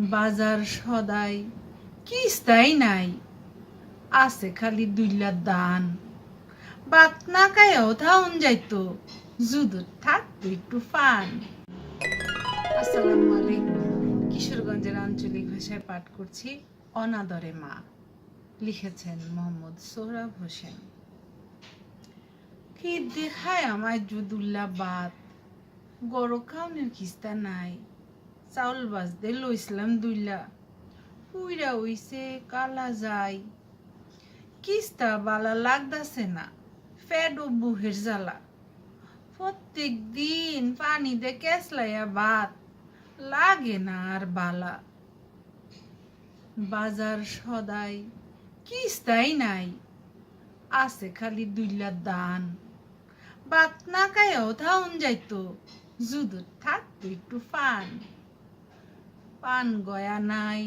বাজার সদাই কি কিস্তাই নাই? আছে খালি দুইলা দান। বাত না কায়াও থাউন যাইতো যুদুর থাকতো একটু ফান। আসসালামু আলাইকুম। কিশোরগঞ্জের আঞ্চলিক ভাষায় পাঠ করছি, অনাদরে মা। লিখেছেন মোহাম্মদ সোহরাব হোসেন। কি দেখায় আমায় জুদুল্লা বাত? গড় খাওনের কিস্তা নাই। চাউল বাজতে লইছিলাম দুইলা। পুইরা হইছে কালা যাই কিস্তা বালা লাগদাছে না ফ্যাড ও বুহের জ্বালা। প্রত্যেক দিন পানি দে কেসলাইয়া ভাত, লাগে না আর বালা। বাজার সদাই কিস্তাই নাই, আছে খালি দুইলা দান। বাত না কায়াও থাউন যাইতো জুদুর থাকতো একটু ফান। পান গয়া নাই,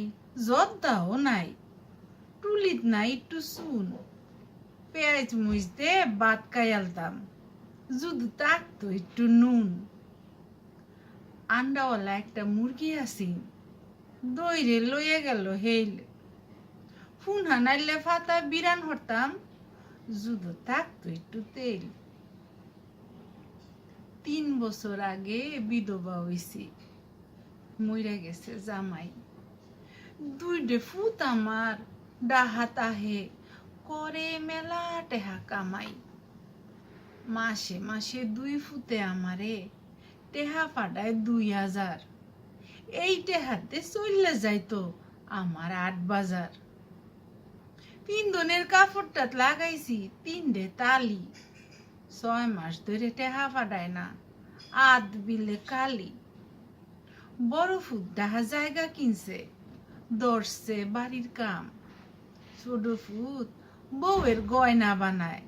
জর্দাও নাই, টুলিত নাই একটু শুন পেঁয়াজ মুজতে বাত কায়ালতাম যুদু থাকতো একটু নুন। আন্ডাওয়ালা একটা মুরগি আসিন দইরে লইয়া গেল হেইল। ফুন হানাইলে ফাতা বিরান হরতাম যুদু থাকতো একটু তেল। তিন বছর আগে বিধবা হইছি। মইরা গেছে জামাই। দুইটে ফুত আমার, ডাহাত আহে, করে মেলা টেহা কামাই। মাসে মাসে দুই ফুতে আমারে, টেহা ফাটায় দুই হাজার। এই টেহাতে চললে যাইতো আমার আট বাজার। পিন্দনের কাপড়টা লাগাইছি তিনটে তালি। ছয় মাস ধরে টেহা ফাটায় না আদ বিলে কালি। বড় ফুট ডাহা জায়গা কিনছে দর্শছে বাড়ির কাম। ছোট ফুট বউয়ের গয়না বানায়,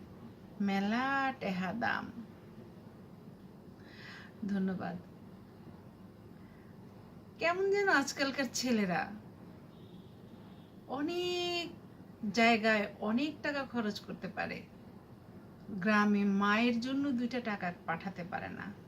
মেলা টেহা দাম। ধন্যবাদ। কেমন যেন আজকালকার ছেলেরা, অনেক জায়গায় অনেক টাকা খরচ করতে পারে। গ্রামে মায়ের জন্য দুইটা টাকা পাঠাতে পারে না।